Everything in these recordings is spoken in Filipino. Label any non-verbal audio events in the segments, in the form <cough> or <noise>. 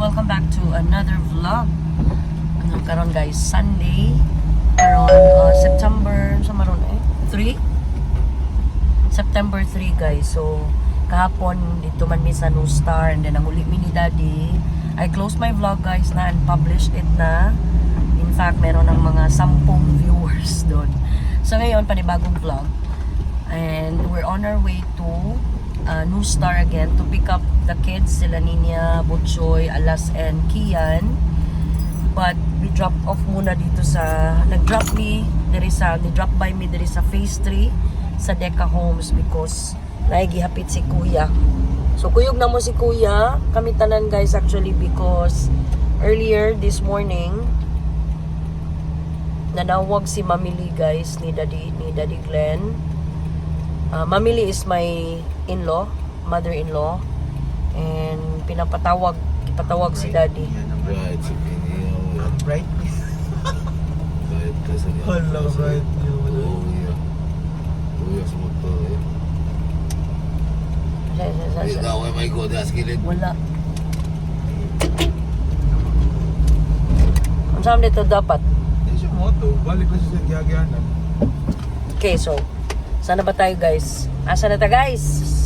welcome back to another vlog. Ano karon guys, Sunday. Karon uh, September sa maron eh 3. September 3 guys. So kahapon dito man mi sa New Star and then ang uli mi ni Daddy. I closed my vlog guys na and published it na. In fact, meron ng mga 10 <laughs> viewers doon. So ngayon panibagong vlog. And we're on our way to uh, New Star again to pick up the kids, sila Ninya, Butchoy, Alas, and Kian. But we drop off muna dito sa, nag-drop me, there is a, they drop by me there is a phase 3 sa Deca Homes because naigihapit si Kuya. So kuyog na mo si Kuya, kami tanan guys actually because earlier this morning, nanawag si Mamili guys ni Daddy, ni Daddy Glenn Uh, Mamili is my in-law, mother-in-law. And pinapatawag, ipatawag si daddy. Right, si Pinio. Bright. Right, kasi nga. Hala, bright. Oo, yeah. Kuya sa motor, eh. Sa- sa- sa- sa- may god, as kilid. Wala. Ang saan dito dapat? Hindi siya moto. Balik na siya sa giyagyanan. Okay, so, sana ba tayo guys? Asa na ta guys?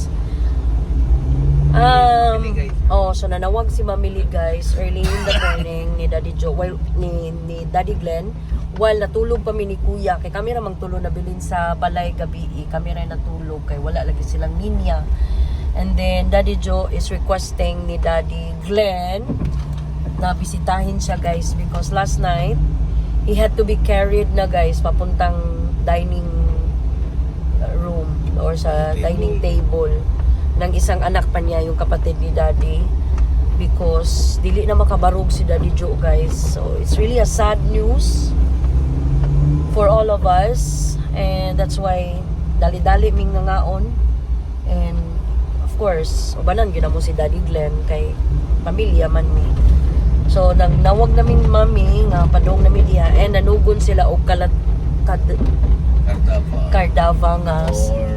Um, oh, so nanawag si Mamili guys early in the morning ni Daddy Joe, while, ni, ni Daddy Glenn. While natulog kami ni Kuya kay kami ramang tulo na bilin sa balay gabi kami rin natulog kay wala lagi silang ninya. And then Daddy Joe is requesting ni Daddy Glenn na bisitahin siya guys because last night he had to be carried na guys papuntang dining room or sa dining table ng isang anak pa niya yung kapatid ni daddy because dili na makabarog si daddy Joe guys. So it's really a sad news for all of us and that's why dali-dali ming nangaon. And of course ubanan gyud na mo si daddy Glenn kay pamilya man mi so nang nawag naming mami nga padong nami diha and nanugon sila og kalat kad, Kardapa. kardava nga. Or,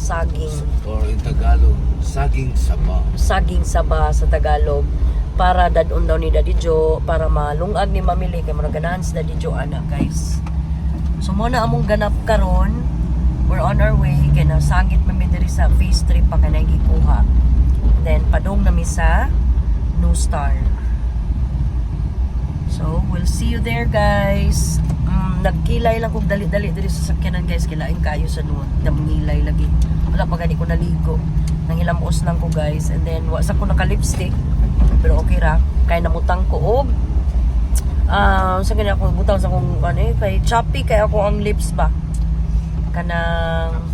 saging. Or in Tagalog, saging saba. saging saba sa Tagalog. Para dadon daw ni Daddy Joe para malungag ni mamili kay murag ganahan si Daddy Joe ana guys. So mo na among ganap karon. We're on our way. Kay nasangit man mi diri sa phase 3 pa kanay gikuha then padong nami sa New Star. So we'll see you there guys mm, nagkilay lang kog dali-dali diri sa sakyanan guys. Kilain kayo sa nuwan damngilay lagi. Wala pa gani ko naligo. Nangilamos lang ko guys. And then wa sa ko naka lipstick pero okay ra. Kay namutang ko og ah sa ganyan ako butang sa kong ano eh kay choppy kay ako ang lips ba? Kanang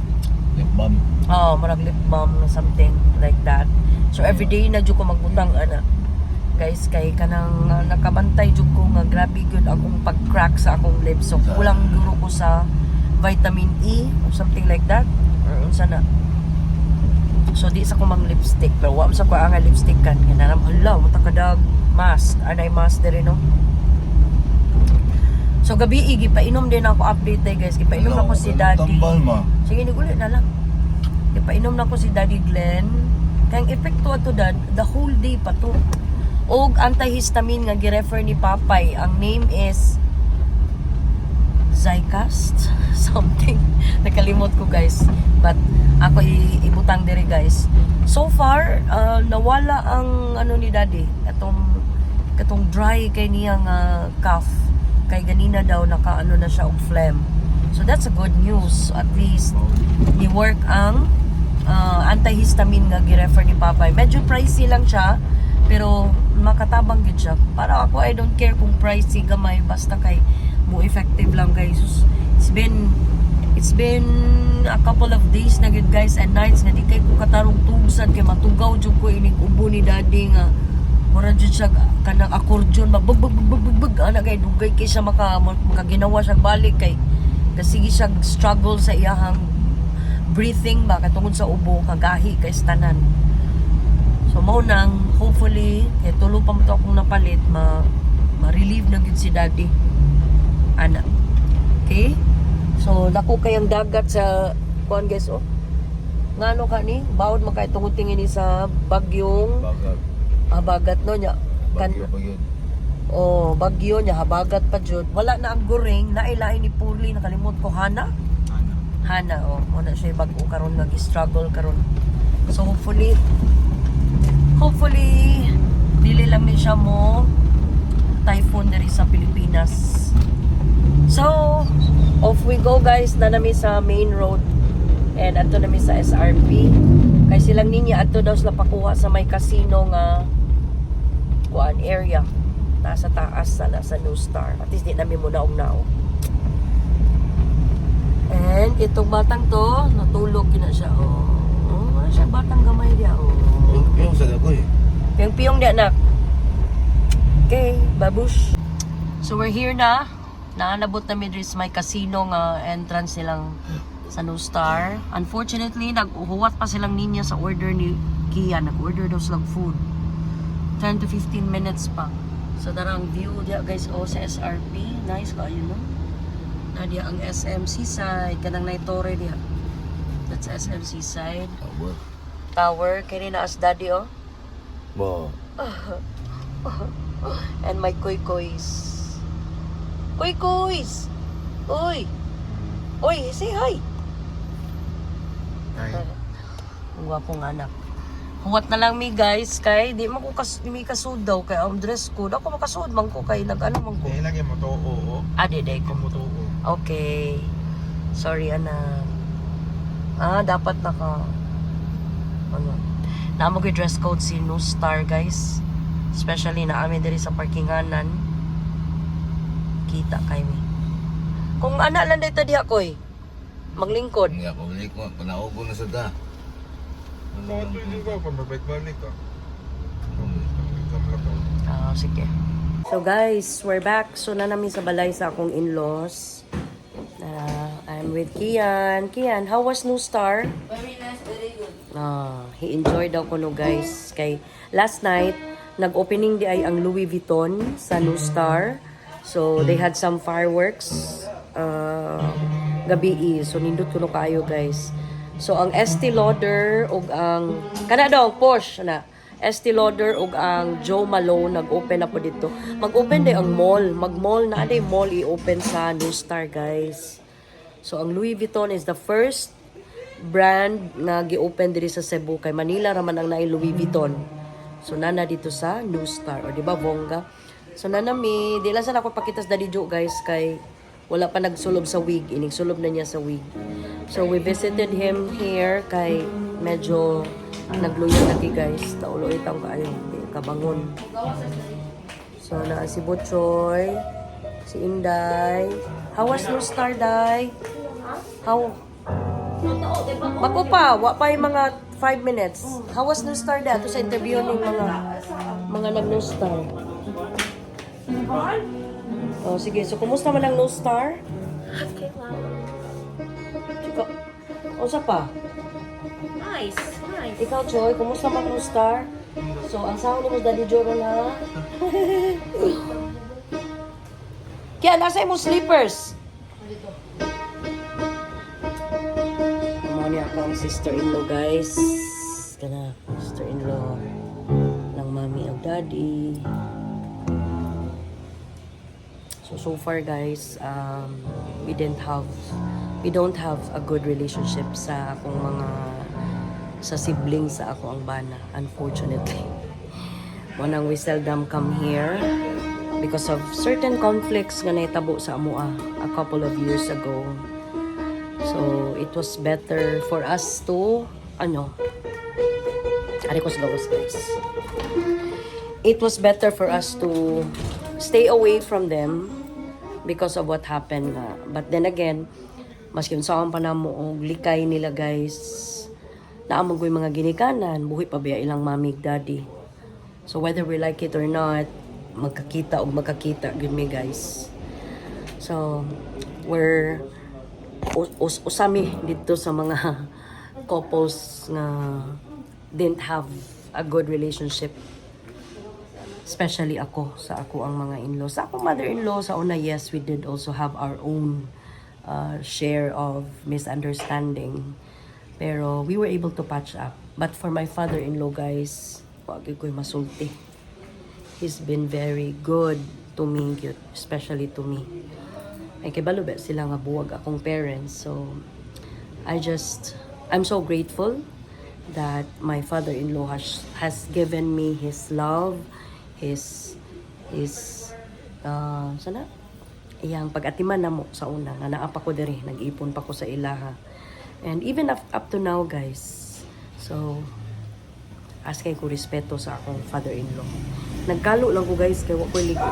Lip balm. oh marag lip balm na something like that. So every day na jud ko magbutang ana guys kay kanang uh, nakabantay jud ko nga grabe gyud akong pag-crack sa akong lips so kulang duro ko sa vitamin E or something like that or unsa na so di sa ko mang lipstick pero wa sa ko ang lipstick kan nga naram hala mo kadag mask anay mask diri no So gabi igi painom din ako update day guys. Gipainom na ko si Daddy. Tambal ma. Sige, nigulit na lang. Ipainom na ko si Daddy Glenn. Kaya epekto ato dad, the whole day pa to. Og antihistamine nga girefer ni Papay. Ang name is Zycast <laughs> something. <laughs> Nakalimot ko guys. But ako ibutang diri guys. So far, uh, nawala ang ano ni Daddy. Katong katong dry kay niya nga cough. Kay ganina daw naka ano na siya og phlegm. So that's a good news. At least ni work ang uh, antihistamine nga girefer ni Papay. Medyo pricey lang siya, pero makatabang gid siya. Para ako, I don't care kung pricey gamay, basta kay mo effective lang guys. It's been it's been a couple of days na gid guys and nights nga di kay ko katarong tugsan kay matugaw jud ko ining ubo ni daddy nga mura jud siya kanang accordion bug ana kay dugay kay siya maka makaginawa siya balik kay kasi siya struggle sa iyahang breathing ba katungod sa ubo kagahi kay stanan so mao nang hopefully kay tulo pa mo to akong napalit ma ma-relieve na gyud si daddy ana okay so dako kayang dagat sa kuan guys oh ngano ka ni bawod makay tungod tingin ni sa bagyong Bagat. abagat no nya Bagyo Kan- yun. Oh, bagyo niya, habagat pa jud. Wala na ang goring, nailain ni Purli, nakalimot ko, Hana? Ano? Hana, oh. Wala siya bago karon nga struggle karon. So hopefully, hopefully, dili lang mi siya mo typhoon diri sa Pilipinas. So, off we go guys na nami sa main road and ato nami sa SRP. Kay silang ninya ato daw sila pakuha sa may casino nga kuan area ta sa taas sana sa New Star. At least di namin mo naong nao. And itong batang to, natulog kina siya. Oh, oh siya batang gamay dia. Oh. Yung sa eh. Yung piyong di anak. Okay, babush. So we're here na. Naanabot na midris may casino nga entrance silang sa New Star. Unfortunately, nag-uhuwat pa silang ninya sa order ni Kia. Nag-order daw silang food. 10 to 15 minutes pa. So darang view dia guys oh sa SRP. Nice ka yun no? Na dia ang SM Seaside. Kanang na torre dia. That's SM Seaside. Tower. Tower. Kini na as daddy oh. Ba. <laughs> And my koy koys. Koy koys! Uy! Uy, say hi! Ay. <laughs> Ang gwapong anak. Huwat na lang mi guys kay di man ko kas di mi kasud daw kay ang dress ko. Ako makasud man ko kay nag-ano man ko. Kaya lagi mo to oo. Ah, di ko. Mo to. Okay. Sorry anak. Ah, dapat naka ano. Namo ko dress code si New Star guys. Especially na amin diri sa parkinganan. Kita kay mi. Kung ana lang dito diha koy. Maglingkod. Ko. Panaog ko na sa da. Tuloy ba? Pambabalik-balik ka. Ah, sige. So guys, we're back. So na namin sa balay sa akong in-laws. Ah, I'm with Kian. Kian, how was New Star? Very nice, very good. Ah, he enjoyed daw ko no guys. Kay last night, nag-opening di ay ang Louis Vuitton sa New Star. So they had some fireworks uh, gabi So nindot kuno kayo guys. So ang Estee Lauder ug ang kana daw Porsche na Estee Lauder ug ang Joe Malone nag-open na po dito. Mag-open day ang mall. Mag-mall na day mall i-open sa New Star guys. So ang Louis Vuitton is the first brand nga gi-open diri sa Cebu kay Manila ra man ang naay Louis Vuitton. So nana dito sa New Star o di ba bongga. So nana mi di lang sa ako pakitas dadi Jo guys kay wala pa nagsulob sa wig, ining sulob na niya sa wig. So we visited him here kay medyo nagluyo na ki guys. Taulo itang kaayo, di kabangon. So na si Butchoy, si Inday. How was New Star, Day? How Bako pa, wa pa yung mga 5 minutes. How was New Star da? Ito sa interview ng mga mga nag-New Star. Oh, sige. So, kumusta man ang New Star? Okay lang. Ikaw, unsa pa? Nice, nice. Ikaw, Choy, kumusta man New Star? So, ang sahod mo Daddy Joro na. <laughs> Kaya, nasa mo slippers? Ang sister-in-law, guys. Kana, sister-in-law ng mami at daddy. So, so far, guys, um, we didn't have, we don't have a good relationship sa akong mga, sa siblings sa ako ang bana, unfortunately. <laughs> Wanang we seldom come here because of certain conflicts nga naitabo sa amua a couple of years ago. So, it was better for us to, ano, ari ko sa guys. It was better for us to stay away from them because of what happened nga. But then again, maski unsaon pa namo og likay nila guys, naamong ko'y mga ginikanan, buhi pa biya ilang mamig daddy. So whether we like it or not, magkakita o magkakita gud mi guys. So we're us, us, usami dito sa mga <laughs> couples nga didn't have a good relationship. Especially ako sa ako ang mga in-law sa akong mother-in-law sa una yes we did also have our own uh, share of misunderstanding. Pero we were able to patch up. But for my father-in-law guys wag ko'y masulti. He's been very good to me, especially to me. Ay kay balo ba sila nga buwag akong parents. So I just I'm so grateful that my father-in-law has has given me his love, his his uh, sana? Iyang pag-atiman na mo sa una nga naa pa ko diri nag-ipon pa ko sa ilaha and even up, up to now guys so askay ko respeto sa akong father-in-law. Nagkalo lang ko guys kay wa ko ligo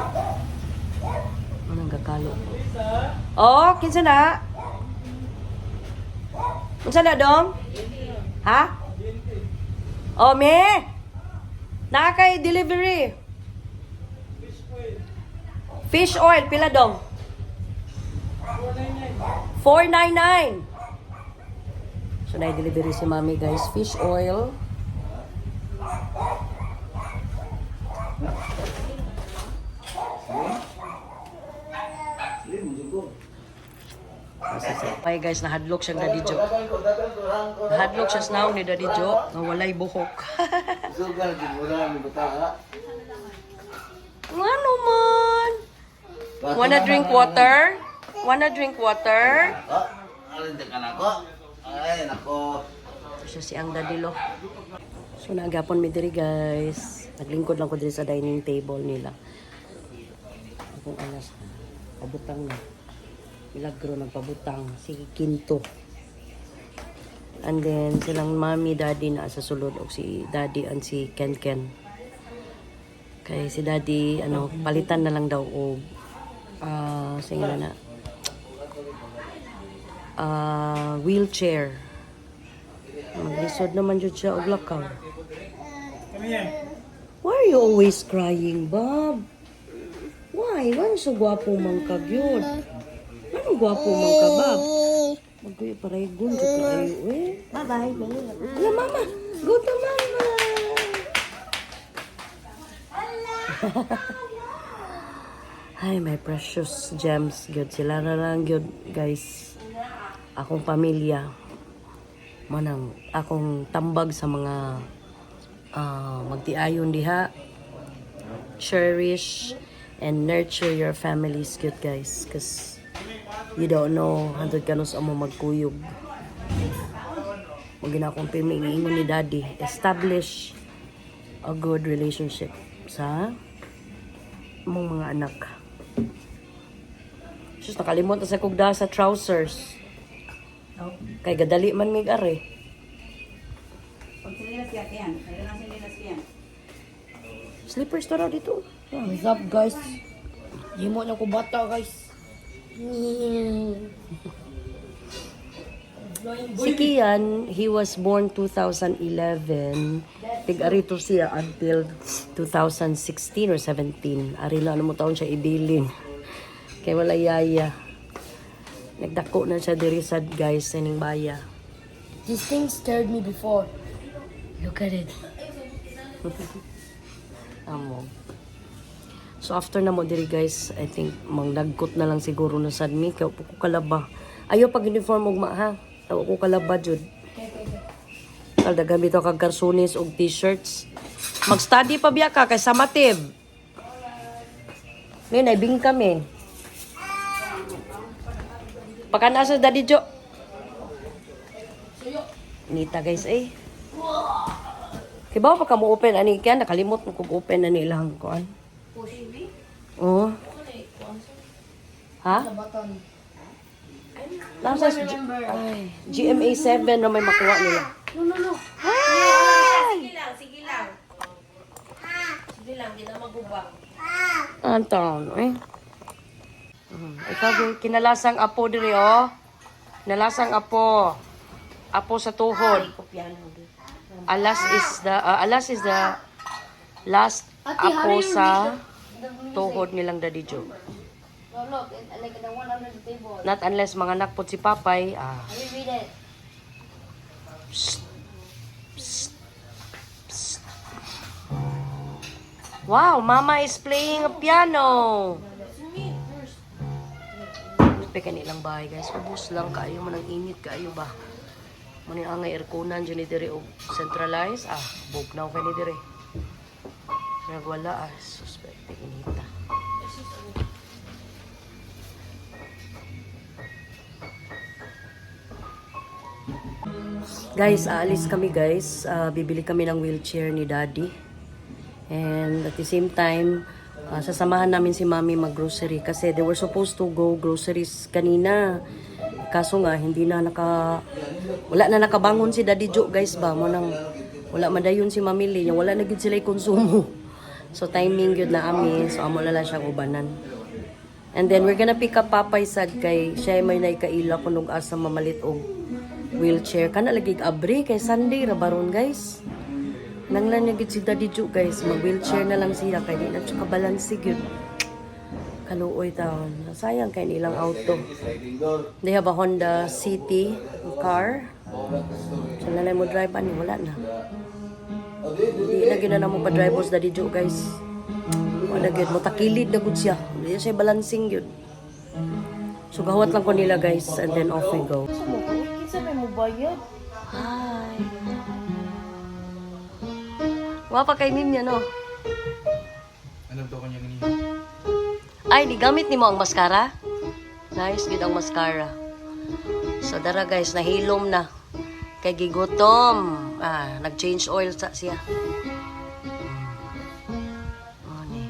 anong gakalo oh kinsa na unsa na dong ha oh me naa kay delivery Fish oil, pila dong? 499. So, na-delivery si mami guys. Fish oil. Okay guys, nahadlok siyang Daddy Jo. Nahadlok siya naong ni Daddy Jo. <laughs> Nga walay buhok. Mo na, may bata Ano man? Wanna drink water? Wanna drink water? Oh, alin ka na ko? Ay, nako. Siya si ang dadilo. So naagapon mi diri guys. Naglingkod lang ko diri sa dining table nila. Akong anas na. Pabutang na. Milagro nagpabutang. Si Kinto. And then silang mami, daddy na sa sulod og si daddy and si Ken Ken. Kay si daddy ano palitan na lang daw ah uh, na ah wheelchair. Maglisod naman jud siya og lakaw. Why are you always crying, Bob? Why? Why so gwapo man ka gyud? Ano gwapo man ka, Bob? Magkuya paray gun jud kayo eh. Bye-bye. Ala mama, go to mama. Hi, my precious gems. Good sila na lang, good guys. Akong pamilya. Manang, akong tambag sa mga ah, magtiayon diha. Cherish and nurture your families, good guys. Because you don't know, hantod ka no sa mo magkuyog. Huwag na akong pimiingon ni daddy. Establish a good relationship sa mong mga anak. Sus, nakalimot na sa kugda sa trousers. Kay gadali man mig are. Slippers to raw dito. What's up guys? Himo na ko bata guys. Si Kian, he was born 2011. Tig-arito siya until 2016 or 17. Ari lang ano mo taon siya ibilin. Kay wala yaya. Nagdako na siya diri sad guys sa ning baya. This thing scared me before. Look at it. <laughs> Amo. So after na mo diri guys, I think manglagkot na lang siguro na sad mi kay ko kalaba. Ayo pag uniform ugma ha. Aw ko kalaba jud. Kalda gamit kag karsones og t-shirts. Mag-study pa biya ka kay samatib. May naibing kami. Pakana sa Daddy Jo. Nita guys eh. Ba pa ka mo open ani kaya nakalimot mo kung open na nilang kuan. Oo. Ha? Button. Nasa ay, GMA 7 na may makuha nila. No, no, no. Hi! Sige lang, sige lang. Sige lang, di na magubang. Anton, eh. Mm, ikaw kinalasang apo diri oh. Kinalasang apo. Apo sa tuhod. Alas is the uh, alas is the last apo sa tuhod nilang Daddy Joe. No, look, it, like the one under the table. Not unless mga nakpot si Papay, ah, Let me read it. Wow, Mama is playing a piano. Peka nilang bahay guys. Ubus lang kayo man ang init kayo ba. Mani ang airconan dyan ni dire og centralize. Ah, bog na ako ni dire. Nagwala ah. Suspect. Inita. Guys, aalis kami guys. Ah, bibili kami ng wheelchair ni Daddy. And at the same time, ah, sasamahan namin si Mami mag-grocery kasi they were supposed to go groceries kanina. Kaso nga, hindi na naka... Wala na nakabangon si Daddy Joe guys ba? Mo nang, wala madayon si Mami Lee. Wala na gid sila konsumo. So timing yun na ami. So amo na lang siyang ubanan. And then we're gonna pick up Papay sad kay siya may naikaila kunog asa mamalit og wheelchair kana lagi abri kay Sunday ra baron guys. Nang lang gid si Daddy Ju guys, mag wheelchair na lang siya kay di na siya kabalansi gyud. Kaluoy taon. Sayang kay nilang auto. They have a Honda City car. So na lang mo drive ani wala na. Hindi na gina na mo pa drivers Daddy Ju guys. Wala gyud mo takilid na gud siya. Hindi siya balancing gyud. So gawat lang ko nila guys and then off we go. Kinsa may mo bayad? Hi. Wapa kay niya no. Alam to kanya ganyan. Ay, di gamit ni mo ang mascara? Nice gid ang mascara. So dara guys, nahilom na. Kay gigutom. Ah, nag-change oil sa siya. Oh, ni.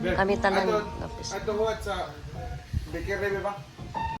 Kami tanan. Ato huwat sa Baker Rebe ba?